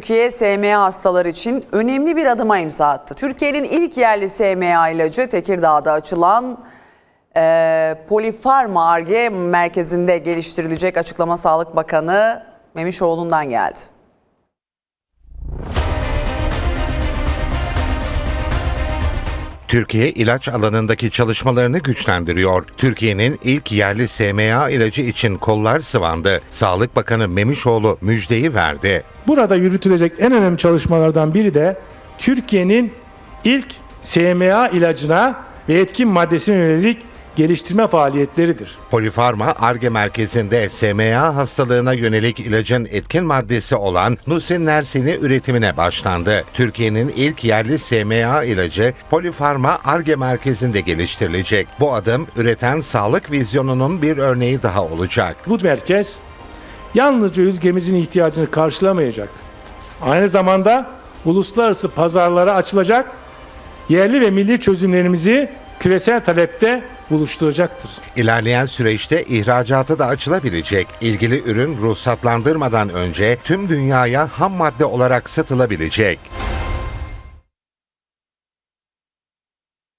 Türkiye SMA hastaları için önemli bir adıma imza attı. Türkiye'nin ilk yerli SMA ilacı Tekirdağ'da açılan e, Polifarma Arge merkezinde geliştirilecek açıklama Sağlık Bakanı Memişoğlu'ndan geldi. Türkiye ilaç alanındaki çalışmalarını güçlendiriyor. Türkiye'nin ilk yerli SMA ilacı için kollar sıvandı. Sağlık Bakanı Memişoğlu müjdeyi verdi. Burada yürütülecek en önemli çalışmalardan biri de Türkiye'nin ilk SMA ilacına ve etkin maddesine yönelik geliştirme faaliyetleridir. Polifarma ARGE merkezinde SMA hastalığına yönelik ilacın etkin maddesi olan nusinersin'i üretimine başlandı. Türkiye'nin ilk yerli SMA ilacı Polifarma ARGE merkezinde geliştirilecek. Bu adım üreten sağlık vizyonunun bir örneği daha olacak. Bu merkez yalnızca ülkemizin ihtiyacını karşılamayacak. Aynı zamanda uluslararası pazarlara açılacak, yerli ve milli çözümlerimizi küresel talepte buluşturacaktır. İlerleyen süreçte ihracatı da açılabilecek. İlgili ürün ruhsatlandırmadan önce tüm dünyaya ham madde olarak satılabilecek.